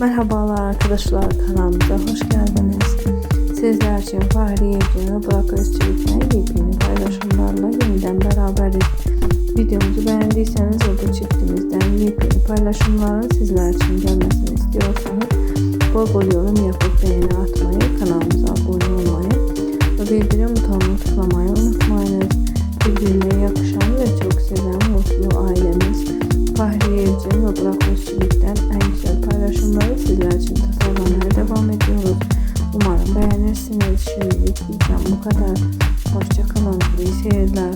Merhabalar arkadaşlar kanalımıza hoş geldiniz. Sizler için Fahri Yegün'ü Burak Öztürk'le yepyeni paylaşımlarla yeniden beraberiz. Videomuzu beğendiyseniz o çiftimizden yepyeni paylaşımların sizler için gelmesini istiyorsanız bol bol yorum yapıp beğeni atmayı, kanalımıza abone olmayı ve bildirim butonunu tıklamayı unutmayınız. Birbirine yakışan ve çok seven mutlu ailemiz Fahri Yegün ve Burak Öztürk'ten sizler için tasarlamaya devam ediyoruz. Umarım beğenirsiniz. Şimdilik bizden bu kadar. Hoşçakalın. İyi seyirler.